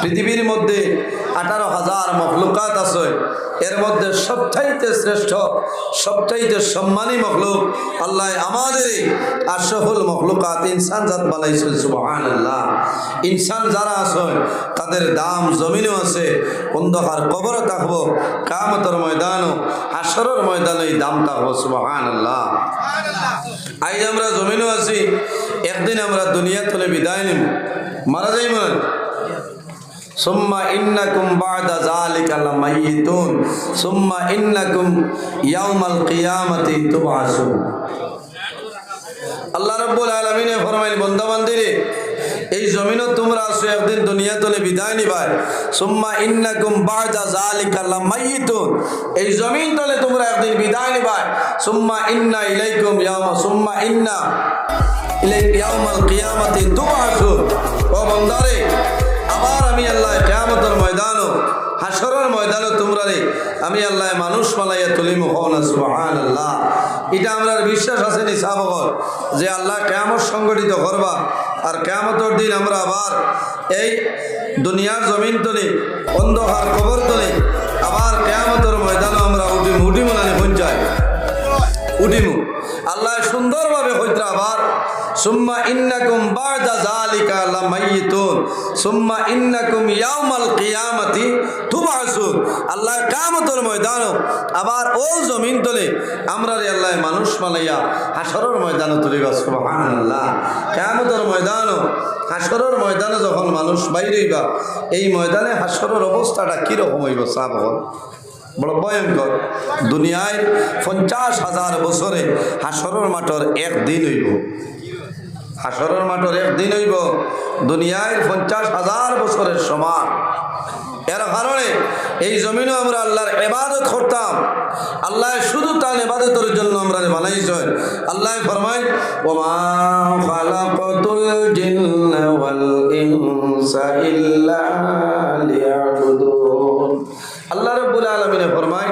পৃথিবীর মধ্যে আঠারো হাজার মখলুকাত আছে। এর মধ্যে সবচাইতে শ্রেষ্ঠ, সবচাইতে সম্মানী মখলুক আল্লাহ আমাদের আশফুল মখলুকাত ইনসান জাত বানাইছেন সুবহান আল্লাহ ইনসান যারা আছে, তাদের দাম জমিনও আছে, অন্ধকার কবরও থাকব কামতর ময়দানও হাসরের ময়দানে এই দাম থাকব সুবহান আল্লাহ আজ আমরা জমিনও আছি, একদিন আমরা দুনিয়া তলে বিদায় নিব। মারা যাই মনে সুম্মা ইন্নাকুম বাদা যালিকা লামাইতুন সুম্মা ইন্নাকুম ইয়াউমাল কিয়ামাতি তুবআসুন। আল্লাহ রাব্বুল আলামিনে ফরমাইল বান্দা বান্দিরে এই জমিনও তোমরা আসো একদিন দুনিয়া তলে বিদায় নিবাই। সুম্মা ইন্নাকুম বাদা যালিকা লামাইতুন এই জমিন তলে তোমরা একদিন বিদায় নিবাই। সুম্মা ইন্না ইলাইকুম ইয়াউমা, সুম্মা ইন্না ইলাই ইয়াউমাল কিয়ামাতি তুবআসুন। ও বান্দারে আবার আমি আল্লাহ কেয়ামতের ময়দানও হাসরের ময়দানও তোমরা রে, আমি আল্লাহ মানুষ মালাইয়া তুলিমু সুবহান আল্লাহ এটা আমরা বিশ্বাস আছে নি সাবগর যে আল্লাহ কেয়ামত সংগঠিত করবা আর কেয়ামতের দিন আমরা আবার এই দুনিয়ার জমিন তলে, অন্ধকার কবর তলে, আবার কেয়ামতের ময়দানও আমরা উঠিমু উঠিমু নানি পঞ্চায় উঠিমু আল্লাহ সুন্দরভাবে হইত্রা আবার সুম্মা ইন্নাকুম বাদা যালিকা লামাইতুন সুম্মা ইন্নাকুম ইয়াউমাল কিয়ামাতি তুবআসুন আল্লাহ কিয়ামতের ময়দান আবার ও জমিন তলে আমরা রে আল্লাহ মানুষ মালাইয়া হাসরের ময়দানে তুলিবা সুবহানাল্লাহ। কিয়ামতের ময়দান, হাসরের ময়দানে যখন মানুষ বাইরে হইবা, এই ময়দানে হাসরের অবস্থাটা কীরকম হইব সাবহন বড় ভয়ঙ্কর। দুনিয়ায় পঞ্চাশ হাজার বছরে হাসরের মাঠর একদিন হইব। হাসরের মাঠর একদিন হইব দুনিয়ায় পঞ্চাশ হাজার বছরের সমান। এর কারণে এই জমিনও আমরা আল্লাহর এবাদত করতাম। আল্লাহ শুধু তার এবাদতের জন্য আমরা বানাইছ আল্লাহ ফরমাই ওমা খালাকাতুল ইনসা ইল্লা লিয়াবুদুন আল্লাহ রব্বুল আলমিনে ফরমায়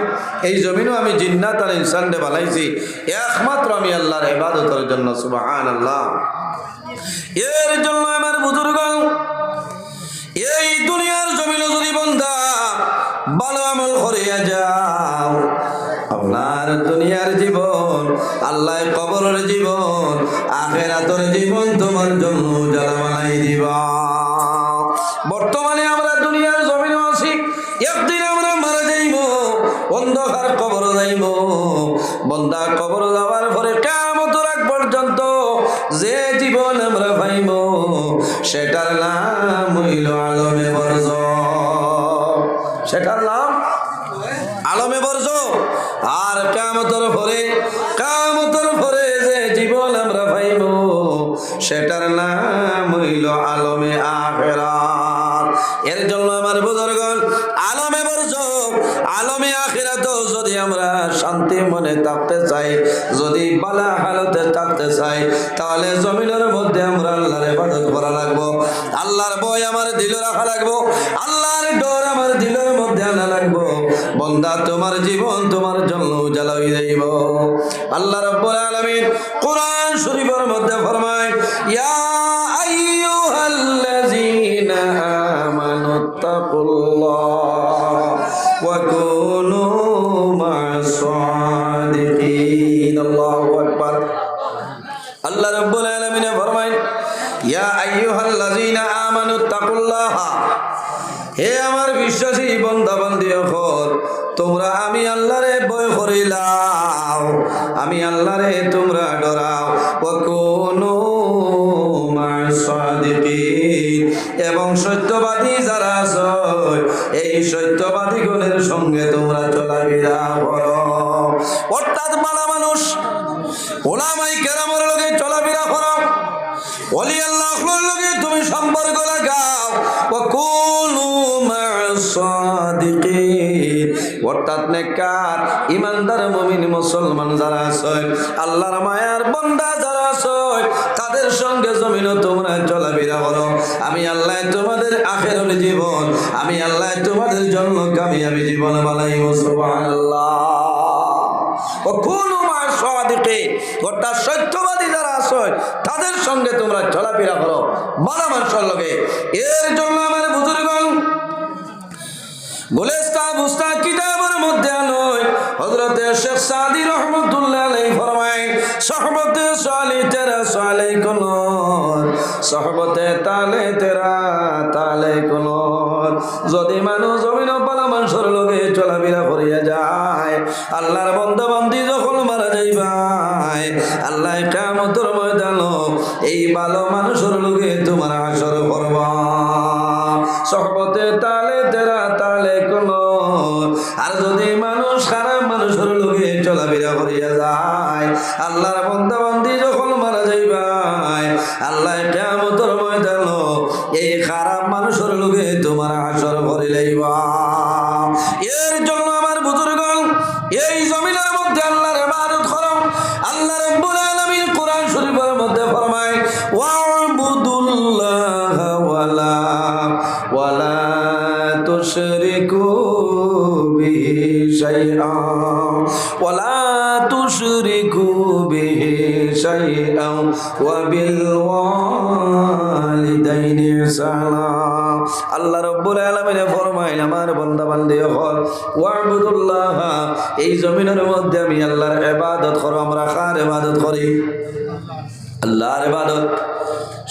এই জমিনও আমি জিন্নাত আর ইনসানরে বানাইছি। একমাত্র আমি আল্লাহর ইবাদতের জন্য সুবাহান আল্লাহ এর জন্য আমার বুজুর্গ এই দুনিয়ার জমিন যদি বন্ধা ভালো আমল করিয়া যাও, আপনার দুনিয়ার জীবন আল্লাহ কবরের জীবন, আখেরাতর জীবন তোমার জন্য যদি বালা হালতে থাকতে চাই, তাহলে জমিনের মধ্যে আমরা আল্লাহর ইবাদত করা লাগবো। আল্লাহর বই আমার দিল রাখা লাগবো। আল্লাহর ডর আমার দিলের মধ্যে আনা লাগবো। বন্দা, তোমার জীবন তোমার জন্য উজালা হয়ে যাইব। আল্লাহ রব্বুল আলামিন কোরআন শরীফের মধ্যে ফরমায়, ইয়া আইয়ুহাল্লাযীনা আমানু তাকুল্লাহ ওয়া হে আমার বিশ্বাসী বন্দা বান্দি তোমরা আমি আল্লাহরে ভয় করিলাও, আমি আল্লাহরে তোমরা ডরাও। কোনো এবং সত্যবাদী যারা এই সত্যবাদী গণের সঙ্গে তোমরা চলাফেরা করো। অর্থাৎ মালা মানুষ, ওলামাই কেরামের লগে চলাফেরা করো। অলি আল্লাহর লগে তুমি সম্পর্ক লাগাও। ও কুনু সাদিকিন অর্থাৎ নেকার ইমানদার, মুমিন, মুসলমান যারা আছে তাদের সঙ্গে জমিনও তোমরা করো। আমি আল্লাহ তোমাদের আখেরুল জীবন, আমি আল্লাহ তোমাদের জন্য কামিয়াবি জীবন বানাইব, সুবহানাল্লাহ। ও কোন গোটা সত্যবাদী যারা আছে, তাদের সঙ্গে তোমরা চলাফেরা করো ভালো মানুষের লগে এর জন্য আমার বুজুর্গণ, গুলেস্তা বুস্তা কিতাবের মধ্যে নয় হজরতে শেখ সাদি রহমতুল্লাহ ফরমায় সহবতে সালি তেরা সালে কোনর সহবতে তালে তেরা, তালে কোনর। যদি মানুষ জমিন পালা মানুষের লগে চলাফেরা করিয়া যায়, আল্লাহর বন্ধ বান্ধি যখন মারা যাইবাই আল্লাহ কামতর ময়দান এই ভালো মানুষের লগে তোমার আসর সহবতে তালে তেরা, তালে কোন আর যদি মানুষ খারাপ মানুষের লোকে চলাফেরা করিয়া যায়, আল্লাহর বন্দাবন্দি যখন মারা যাইবাই আল্লাহ কেমতর বিহি শাইআ ওয়া বিল ওয়ালিদাইনি ইহসানা আল্লাহ রাব্বুল আলামিন ফরমায় আমার বান্দা বান্দি হল ওয়াবুদুল্লাহ এই জমিনের মধ্যে আমি আল্লাহর ইবাদত করো আমরা কার ইবাদত করি আল্লাহর ইবাদত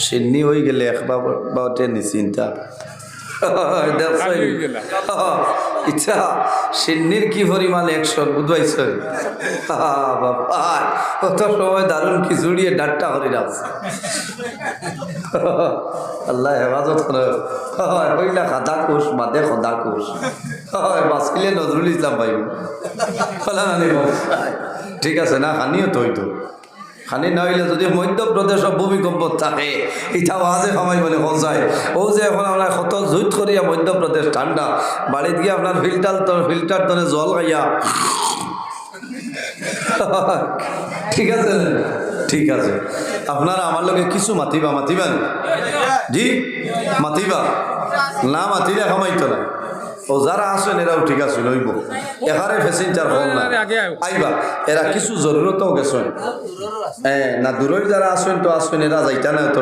সিন্নি হয়ে গেলে একবার বাউটে নিশ্চিন্তা ইচ্ছা, সিন্নির কি পরিমাণ একশন বুঝবাইছ কত সময় দারুণ খিচুড়িয়ে ডাট্টা হরি রাখ আল্লাহ হেফাজত হয় কইলা খাদা কোষ, মাদে খদা কোষ। হয় বাঁচকিলে নজরুল ইসলাম ভাই। ঠিক আছে, না হানিও তো হইতো খানি না হইলে যদি মধ্যপ্রদেশত ভূমিকম্প থাকে, ইটা আজে সময় বলে সঞ্চায় ও যে এখন আমরা কত জুইত করিয়া মধ্যপ্রদেশ ঠান্ডা বাড়িত গিয়ে আপনার ফিল্টার ফিল্টার তলে জল খাইয়া। ঠিক আছে ঠিক আছে। আপনারা আমার লগে কিছু মাতিবা মাতিবেন জি? মাতিবা? না মাতিলে খামাইতো না ও যারা আসেন এরাও ঠিক আছে লইব। এখানে ফেসেঞ্জার হল না আইবা এরা কিছু জরুরতও গেছেন। হ্যাঁ না দূরের যারা আসেন তো আসেন এরা যাইতা না তো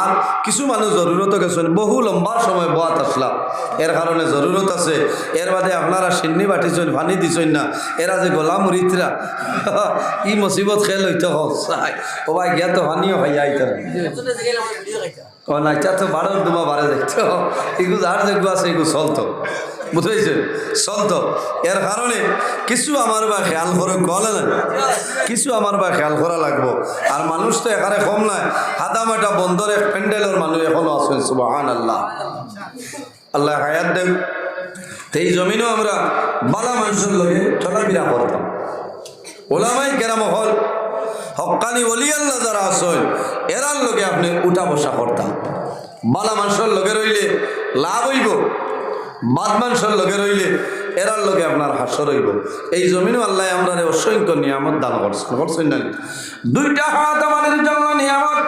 আর কিছু মানুষ জরুরত গেছেন। বহু লম্বা সময় বাত আসলাম এর কারণে জরুরত আছে। এর বাদে আপনারা সিন্নি বাটিছেন ভানি দিছেন না। এরা যে গোলাম মুরিতরা ই মুসিবত খেল হইতে হসাই ও ভাই গিয়া তো আইতে না ও না এটা তো বারো দুমা বারে দেখতো এগুলো আর যেগুলো আছে এগুলো চলতো। বুঝেছেন চলতো। এর কারণে কিছু আমার বা খেয়াল করে গলে না। কিছু আমার বা খেয়াল করা লাগবো। আর মানুষ তো এখানে কম নাই হাদামাটা বন্দরে প্যান্ডেলের মানুষ এখনও আছেন সুবাহান আল্লাহ আল্লাহ হায়াত দেব এই জমিনও আমরা বালা মানুষের লগে চলাফেরা করতাম। ওলামাই কেরাম হকানি বলি আল্লাহ যারা আসল এরার লগে আপনি উঠা বসা করতাম। বালা মানুষের লগে রইলে লাভ হইব, বাদ মানুষের লগে রইলে এরার লগে আপনার হাস্য রইব এই জমিনও আল্লাহ আমরা অসংখ্য নিয়ামত দান করছেন করছেন না। দুইটা হাত আমাদের জন্য নিয়ামত,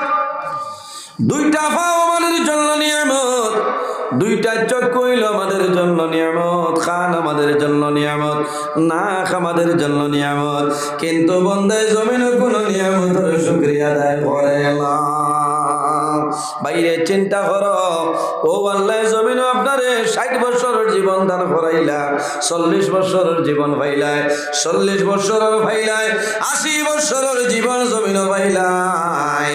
দুইটা পাও আমাদের জন্য নিয়ামত। দুইটা চোখ কইল আমাদের জন্য নিয়ামত, খান আমাদের জন্য নিয়ামত, নাক আমাদের জন্য নিয়ামত। কিন্তু বন্দায় জমিনে কোনো নিয়ামত শুক্রিয়া আদায় করে না। বাইরে চিন্তা করো। ও আল্লাহ জমিন আপনারে ষাট বছরের জীবন দান করাইলা, চল্লিশ বছরের জীবন পাইলাই চল্লিশ বছরের পাইলাই আশি বছরের জীবন জমিন পাইলাই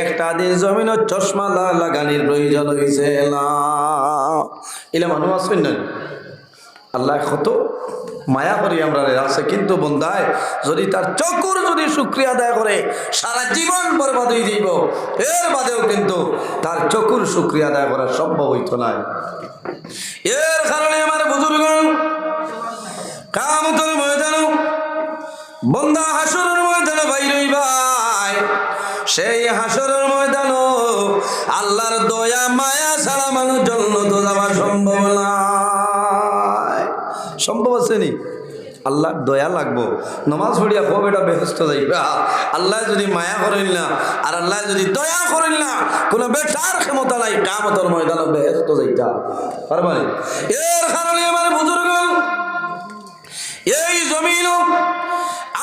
একটা দিন জমিন চশমা লাগানির প্রয়োজন হয়েছে না। এলে মানুষ আসবেন না আল্লাহ কত মায়া করি আমরা রাখছে কিন্তু বন্ধায় যদি তার চকুর যদি শুক্রিয়া আদায় করে, সারা জীবন বরবাদ হয়ে যাইব। এর বাদেও কিন্তু তার চকুর শুক্রিয়া আদায় করা সম্ভব হইতো না এর কারণে আমার বুজুর্গ কামতল ময়দান বন্দা হাসরের ময়দানে ভাই রই ভাই সেই হাসরের ময়দান আল্লাহর দয়া, মায়া ছাড়া মানুষ জন্য তো যাওয়া সম্ভব নয় সম্ভব আছে নি? আল্লাহর দয়া লাগবো। নমাজ পড়িয়া খুব এটা বেহস্ত যাইবা। আল্লাহ যদি মায়া করেন না, আর আল্লাহ যদি দয়া করেন না, কোনো বেটার ক্ষমতা নাই কামতর ময়দান বেহস্ত যাইতা। পারবানি এর কারণে আমার বুজুর্গ, এই জমিন,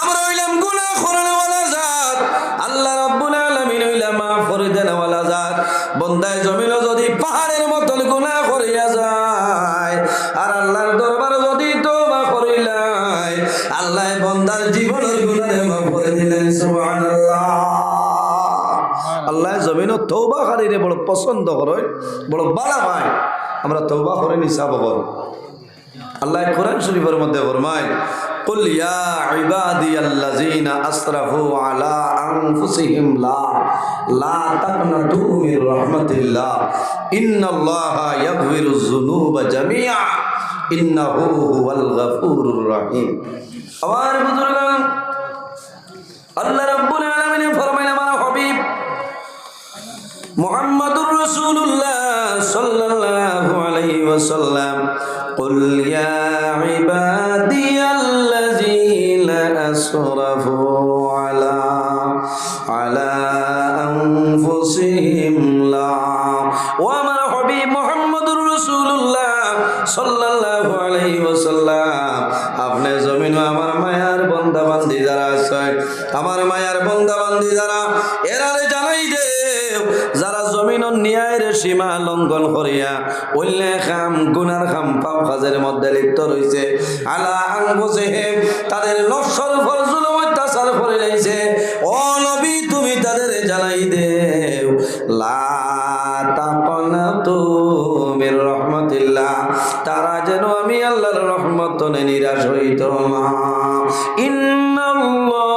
আমরা হইলাম গুনাহ করনেওয়ালা জাত। আল্লাহ রাব্বুল আলামিন হইলাম মাফ করে দেনওয়ালা জাত। বন্দায় জমিন যদি পাহাড়ের সুবহান আল্লাহ জমিন তৌবা হারিরে বড় পছন্দ করয় বড় বালা ভাই আমরা তৌবা করে নিসাব কর আল্লাহ কোরআন শরীফের মধ্যে ফরমায় قل يا عبادي الذين اسرفوا على انفسهم لا لا تقنطوا من رحمه الله ان الله يغفر الذنوب جميعا انه هو الغفور الرحيم আমার বুজুর্গ আল্লাহ রাব্বুল আলামিন ফরমায় আমার হাবিব মুহাম্মাদুর রাসূলুল্লাহ সাল্লাল্লাহু আলাইহি ওয়াসাল্লাম قل يا عبادي الذين أسرفوا আমার মায়ার বন্দা বান্দি যারা, এরারে জানাই দে, যারা জমিন ন্যায়ের সীমা লঙ্ঘন করিয়া অল্যে খাম গুনার খাম পাপ কাজের মধ্যে লিপ্ত রয়েছে আলা আংবসেহেম তাদের নফসর ফরজুল অত্যাচার করে রয়েছে ও নবী, তুমি তাদের জানাই দেও, লা রহমাতিল্লাহ, তারা যেন আমি আল্লাহর রহমত নিরাশ হইত না ইন্নাল্লাহা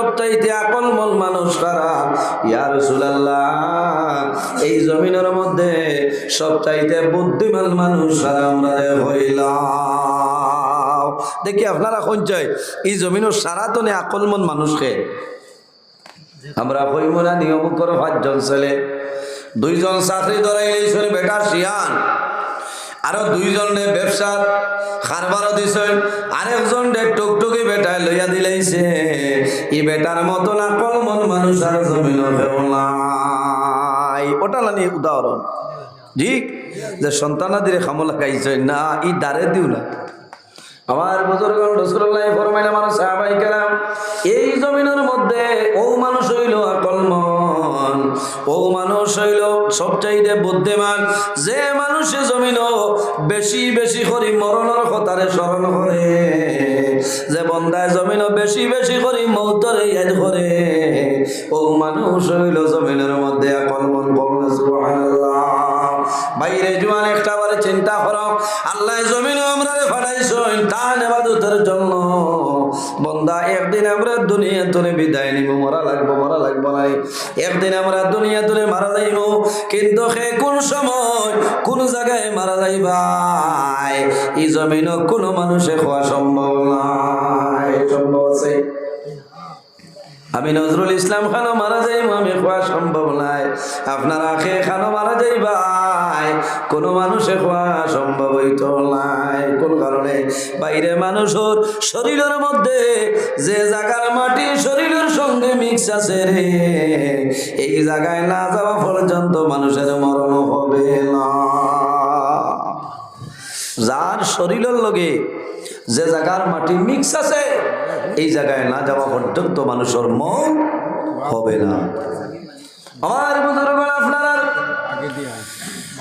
মধ্যে সবচাইতে আকলমল মানুষ কারা? ইয়া এই জমিনের মধ্যে সবচাইতে বুদ্ধিমান মানুষ কারা আমরা হইলাম? দেখি আপনারা সঞ্চয় এই জমিনের সারাতনে আকলমন মানুষকে। আমরা কইমরা নিয়ম করে, পাঁচজন ছেলে। দুইজন চাকরি ধরাই বেটা শিয়ান আরও দুইজনে ব্যবসার খারবারও দিছেন। আরেকজন টুকটুকি বেটায় লইয়া দিলাইছে। ই বেটার মতো না কলমন মানুষ আর জমিন ওটা নানি উদাহরণ। ঠিক? যে সন্তানাদিরে খামলা খাইছে, না, ই দারে দিও না। আমার বুজুর্গ রসুল্লাহ ফরমাইল মানুষ সাহাবাই কেরাম, এই জমিনের মধ্যে ও মানুষ হইল আকলমন ও মানুষ হইল সবচাইতে বুদ্ধিমান। যে মানুষে জমিন বেশি বেশি করি মরণের কথারে স্মরণ করে, যে বন্দায় জমিন বেশি বেশি করি মৌতরে ইয়াদ করে, ও মানুষ হইল জমিনের মধ্যে আকলমন বলনা সুবহানাল্লাহ। বাইরে জুয়ান একটা বারে চিন্তা করো, আল্লাহ জমিন আমরা ফাটাইছই তান এবাদতের জন্য। বন্দা, একদিন আমরা দুনিয়া তুলে বিদায় নিব, মরা লাগবো মরা লাগবো নাই। একদিন আমরা দুনিয়া তুলে মারা যাইব, কিন্তু সে কোন সময় কোন জায়গায় মারা যাইবাই? ই জমিন কোনো মানুষে খোয়া সম্ভব নাই। সম্ভব আছে আমি নজরুল ইসলাম খানো মারা যাইব, আমি খোয়া সম্ভব নাই। আপনার আখে খানো মারা যাইবাই। কোনো মানুষে খোয়া সম্ভব হইত নাই। কোন কারণে? বাইরে মানুষের শরীরের মধ্যে যে জায়গার মাটি শরীরের সঙ্গে মিক্স আছে রে, এই জায়গায় না যাওয়া পর্যন্ত মানুষের মরণ হবে না। যার শরীরের লগে যে জায়গার মাটি মিক্স আছে এই জায়গায় না যাওয়া পর্যন্ত মানুষের মন হবে না। আমার বুজুর্গ আপনারা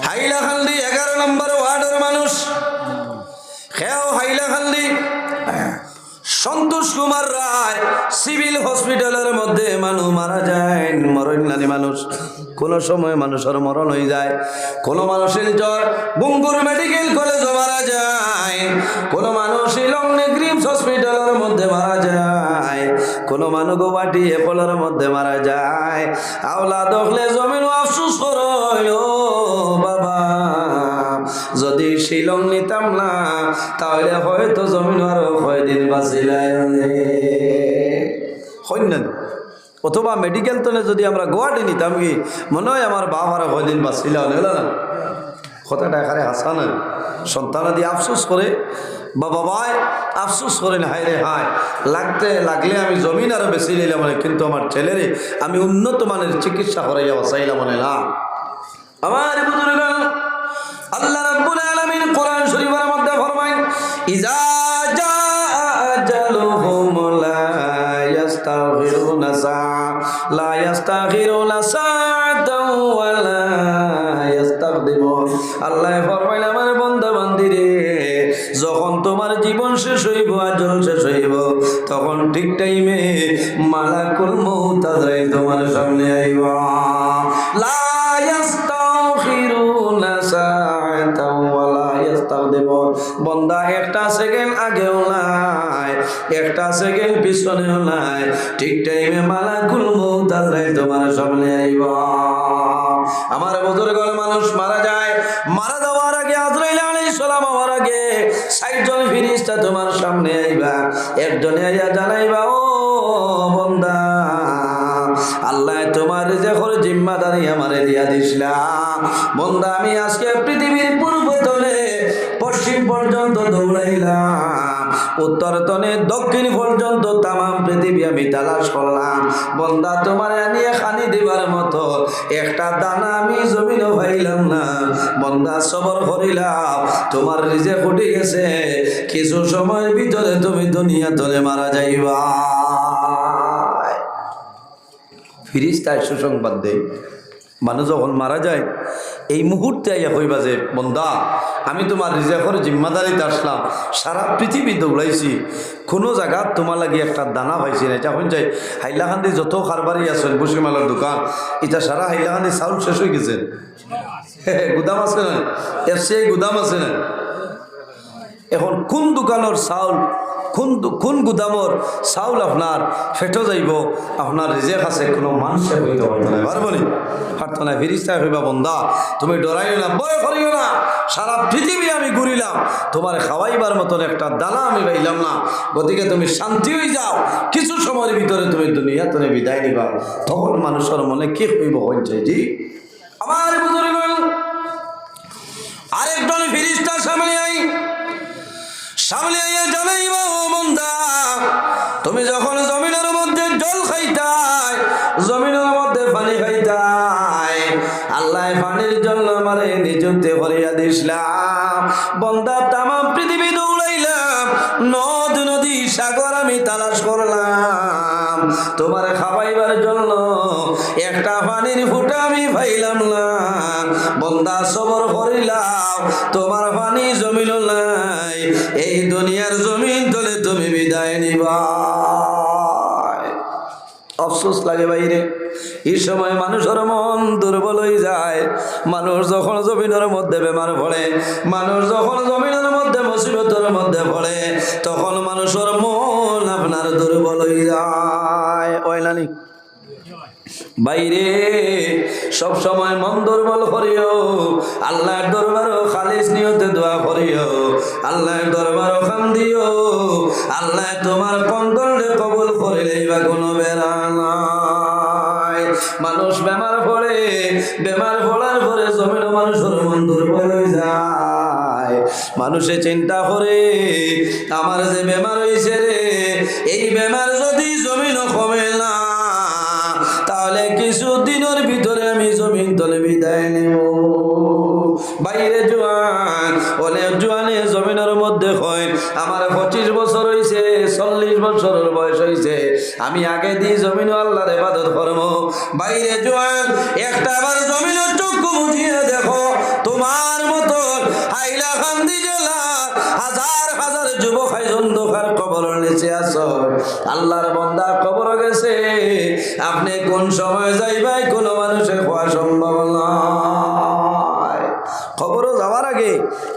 হাইলাখান্দি এগারো নম্বর ওয়ার্ডের মানুষ। খেয়াও হাইলাখান্দি সন্তোষ কুমার রায় সিভিল হসপিটালের মধ্যে মানুষ মারা যায় মরণ নানি মানুষ। কোন সময় মানুষের মরণ হয়ে যায়। কোন মানুষের জ্বর বুঙ্গুর মেডিকেল কলেজে মারা যায়। কোন মানুষ লংনে গ্রিমস হসপিটালের মধ্যে মারা যায়। কোন মানুষ গোয়াটি এপলের মধ্যে মারা যায়। আওলা দখলে জমিন আফসুস করো বাবা। যদি শিলং নিতাম না, তাহলে হয়তো জমিন আরও কয়দিন বাঁচিলাই হইলেন অথবা মেডিকেল তলে যদি আমরা গোয়াটি নিতাম কি মনে হয় আমার বাপ আরও কয়দিন বাঁচিল না? কথাটা এখানে হাসা না সন্তানাদি আফসোস করে বা বাবাই আফসোস করেন হায় রে হায়, লাগতে, লাগলে আমি জমিন আরও বেশি নিলাম না কিন্তু আমার ছেলেরে আমি উন্নত মানের চিকিৎসা করাইয়া বাঁচাইলাম না। আমার আল্লাহ রাব্বুল আলামিন কোরআন শরীফের মধ্যে ফরমায়, ইজা আজালুহুম লা ইস্তাগফিরুনা সাআ লা ইস্তাগফিরুনা সাআতাও ওয়া লা ইস্তাকদিমুন আল্লাহ ফরমাইল, আমার বান্দা বান্দিরে যখন তোমার জীবন শেষ হইব, আজল শেষ হইব, তখন ঠিক টাইমে মালাকুল আজরাইল তোমার সামনে আইব। লা ইস্তাগফিরুনা সাআতাও ওয়া লা ইস্তাকদিমুন বান্দা, একটা সেকেন্ড আগেও নাই একটা সেকেন্ড পিছনেও নাই ঠিক টাইমে মালাকুল মউত আজরাইল তোমার সামনে আইব। আমার বুজুর্গর মানুষ মারা যায়, মারা যাওয়ার আগে আজরাইল আলাইহিস সালাম হওয়ার আগে ষাটজন ফিরিস্তা তোমার সামনে আইবা, একজনে আইয়া জানাইবা, ও বন্দা, আল্লাহ তোমার যে করে জিম্মাদারি আমারে দিয়া দিছিলাম বন্দা, আমি আজকে পৃথিবীর পূর্ব তলে পর্যন্ত দৌড়াইলাম। উত্তর তনে দক্ষিণ পর্যন্ত তামাম পৃথিবী আমি তালাশ করলাম। বন্দা তোমার নিয়ে খানি দিবার মতো, একটা দানা আমি জমিনও পাইলাম না। বন্দা সবর করিলাম, তোমার রিজে ফুটে গেছে। কিছু সময়ের ভিতরে তুমি দুনিয়া তলে মারা যাইবা ফিরিস্তায় সুসংবাদ দেয় মানুষ যখন মারা যায়, এই মুহূর্তে আইয়া কইবা যে, বন্দা, আমি তোমার রিজার্ভর জিম্মাদারিতে আসলাম, সারা পৃথিবী দৌড়াইছি, কোনো জায়গা তোমার লাগি একটা দানা পাইছি না। এটা হন যায় হাইলাকান্দি যত কারবারি আছেন বসিমালার দোকান, এটা সারা হাইলাকান্দি চাউল শেষ হয়ে গেছে। গুদাম আছে না? এর সেই গুদাম আছে না? এখন কোন দোকানের চাউল কোন কোন গুদামর চাউল আপনার ফেটো যাইব আপনার রিজেক আছে, কোনো মানুষে হইতে পারতো না পারব নি পারতো না হইবা বন্দা, তুমি ডরাইও না বয় করিও না, সারা পৃথিবী আমি ঘুরিলাম তোমার খাওয়াইবার মতন একটা দানা আমি পাইলাম না, গতিকে তুমি শান্তি হয়ে যাও, কিছু সময়ের ভিতরে তুমি দুনিয়া তুমি বিদায় নিবা। তখন মানুষের মনে কি হইব হচ্ছে জি? আমার বুজুর্গ আরেকজন ফিরিস্তা সামনে আই সামনে বন্দা তুমি যখন জমিনের মধ্যে জল খাইতাই, জমিনের মধ্যে পানি খাইতাই আল্লাহ পানির জন্য আমারে নিযুক্তি করিয়া দিছিলাম বন্দা তামাম পৃথিবী দৌড়াইলাম নদ, নদী, সাগর আমি তালাশ করলাম। তোমার খাবাইবার জন্য একটা পানির ফুটা আমি পাইলাম না। বন্দা সবর করিলাম, তোমার পানি জমিল নাই। এই দুনিয়ার জমিন তলে তুমি বিদায় নিবা। আফসোস লাগে বাইরে। এই সময় মানুষের মন দুর্বল হয়ে যায়। মানুষ যখন জমিনের মধ্যে বেমার পড়ে, মানুষ যখন জমিনের মধ্যে মুসিবতের মধ্যে পড়ে, তখন মানুষের মন আপনার দুর্বল হয়ে যায়। ওই নানি। বাইরে সব সময় মন দুর্বল করিও, আল্লাহর দরবারও খালিস নিয়তে দোয়া করিও, আল্লাহর দরবারও খান দিও, আল্লাহ তোমার কন্দলে কবুল করিলেই বা কোনো বেড়া নাই। মানুষ বেমার পড়ে, বেমার পড়ার পরে জমিন মানুষের মন দুর্বল হয়ে যায়। মানুষে চিন্তা করে, আমার যে বেমার হয়েছে রে, এই বেমার যদি আমার পঁচিশ বছর হয়েছে চল্লিশ বছরের বয়স হয়েছে আমি আগে দিয়ে জমিন আল্লাহর ইবাদত করব। বাইরে একটা চক্ষু দেখো, তোমার মতন হাইলাকান্দি জেলা, হাজার হাজার যুবক অন্ধকার কবর নিচে আছো। আল্লাহর বন্দা কবর গেছে। আপনি কোন সময় যাইবাই কোনো মানুষের হওয়া সম্ভব নয় খবরও যাওয়ার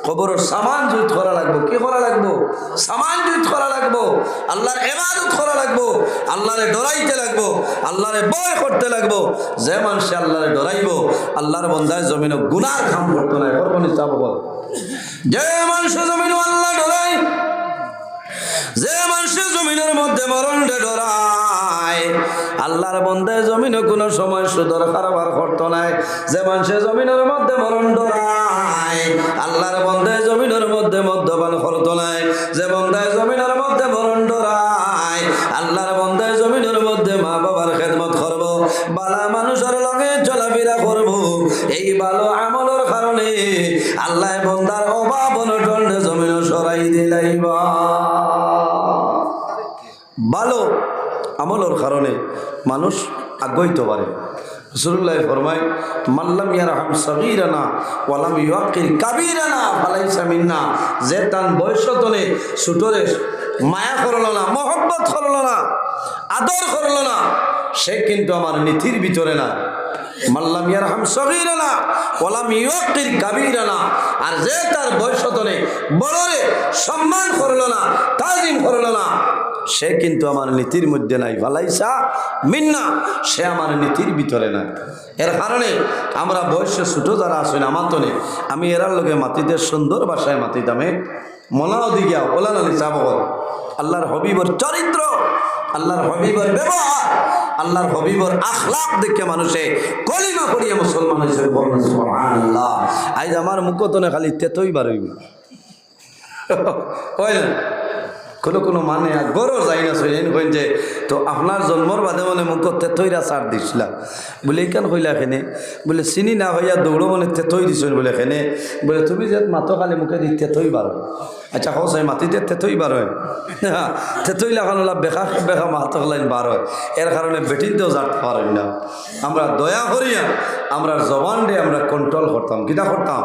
আগে খবরের সামান জুত করা লাগবো। কি করা লাগবো? সামান জুত করা লাগবো। আল্লাহর এবাদত করা লাগবো। আল্লাহরে ডরাইতে লাগবো। আল্লাহরে বয় করতে লাগবো। যে মানুষে আল্লাহরে ডরাইবো, আল্লাহর বন্ধায় জমিনে গুনার ঘাম করতো না যে মানুষ জমিন আল্লাহ ডরাই যে মানুষের জমিনের মধ্যে মরণ ডরায়, আল্লাহর বন্ধে জমিনে কোনো সময় সুদর কারবার করতো নাই যে মানুষের জমিনের মধ্যে মরণ ডরায়, আল্লাহর বন্ধে জমিনের মধ্যে মদ্যপান করতো নাই যে বন্ধে জমিনের আমলের কারণে মানুষ আগ্রহিত পারে রসুল্লাহ ফরমায় মাল্লাম ইয়ারহাম সগীরানা ওয়ালাম ইউকির কাবীরানা ফালাইসা মিন্না। যে তান বয়সতনে মায়া করল না, মহব্বত করল না, আদর করল না, সে কিন্তু আমার নীতির ভিতরে না। মাল্লাম ইয়ারহাম সগীরানা ওয়ালাম ইউকির কাবীরানা। আর যে তার বয়স তলে বড়রে সম্মান করল না, তাজিম করল না, সে কিন্তু আমার নীতির মধ্যে নাই। ভালাইসা মিন্না, সে আমার নীতির ভিতরে নাই। এর কারণে আমরা বয়সে ছোটো যারা আসেন আমার তনে, আমি এরার লোকে মাতিদের সুন্দর ভাষায় মাতিতামে মনাও দিগিয়া ওলান আলী চাবর আল্লাহর হবিবর চরিত্র, আল্লাহর হবিবর ব্যবহার, আল্লাহর হবিবর আখলাপ দেখে মানুষে কলিমা করিয়া মুসলমান হয়েছে আল্লাহ আজ আমার মুখতনে খালি তেতই বারইব কোনো কোনো মানে আর গরো যাই না কইন যে তো আপনার জন্মর বাদে মানে মুখ তেতইরা সার দিছিলা। বলে কেন কইলা খেনে বলে, চিনি না হইয়া দৌড়ো মানে তেতই দিছ বলে খেনে বলে, তুমি যে মাতো খালি মুখে দি তেতই বারো আচ্ছা হোস এই মাটিতে তেতই বার হয়। হ্যাঁ তেতই লাগানো লাভ বেকা বেকা মাতো লাইন বার হয়। এর কারণে বেটিতেও জাত পার হয় না আমরা দয়া করিয়া আমরা জবান দিয়ে আমরা কন্ট্রোল করতাম। কিটা করতাম?